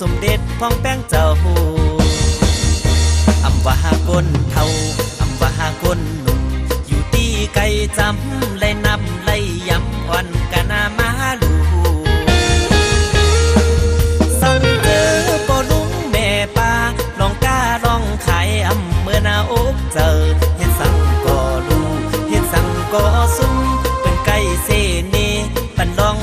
สมเด็จพองแป้งเจ้าอำว่าหากนเท่าอำว่าหากนหนุ่มอยู่ตีไกลจำไล่นำไล่ยำอ่อนกะนามาลูสั่งเจอปอลุงแม่ป้าลองกล้าลองขายอำเมื่อนาอกเจอเฮ็ดสั่งก็ลูเฮ็ดสั่งก็ซุ่มเป็นไก่เสเนปันลอง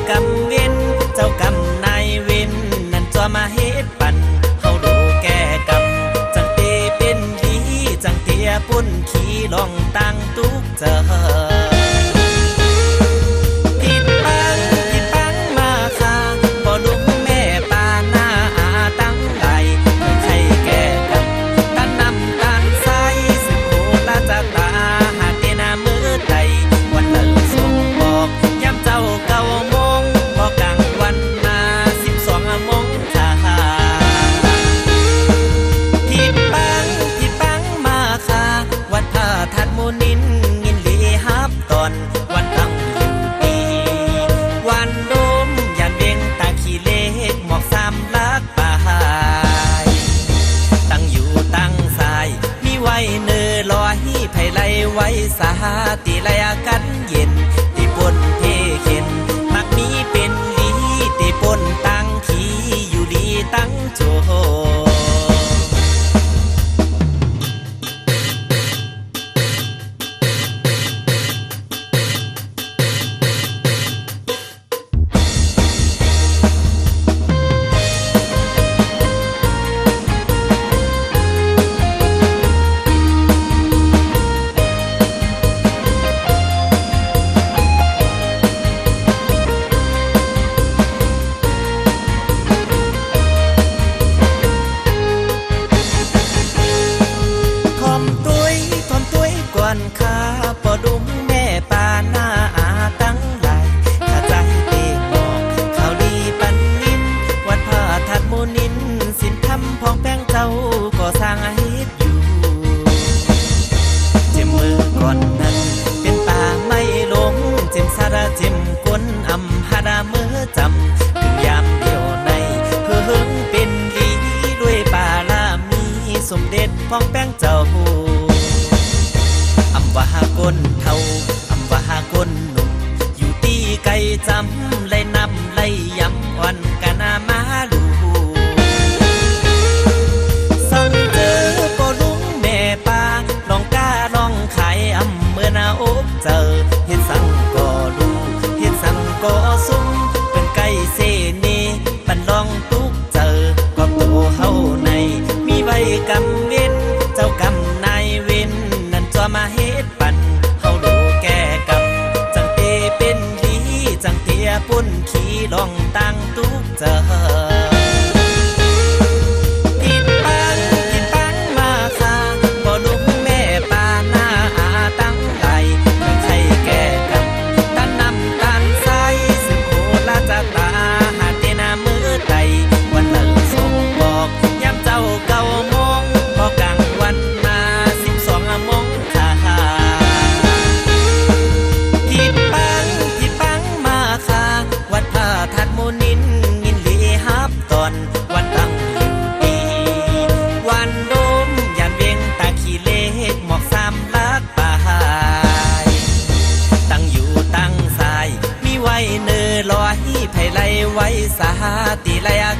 มีไว้กำเว้นเจ้ากำนายเว้นนั่นจอมาเฮ็ดปันเฮาดูแก่กำจังเตเป็นดีจังเตียปุ่นขี่ลองตั้งตุกเจอ ไว้สาตีไลายกันเย็นตีปนเพเข็นมักมีเป็นลีตีปนตั้งขีอยู่ลีตั้งโจ สมเด็จพ้องแป้งเจ้าอำวาหากนเท่าอำวาหากนหนุ่มอยู่ตีไกลจำไล่นำไล่ยำอ่อนกะนามาลูสั่งเจอปอลุงแม่ป้าลองกล้าลองขายอำเมื่อนาอกเจอเฮ็ดสั่ง มีไว้กำเว้นเจ้ากำนายเว้นนั่นจอมาเฮ็ดปันเฮาดูแก่กำจังเตเป็นดีจังเตียปุ่นขี่ลองตั้งทุกเจอ สาติลาย็น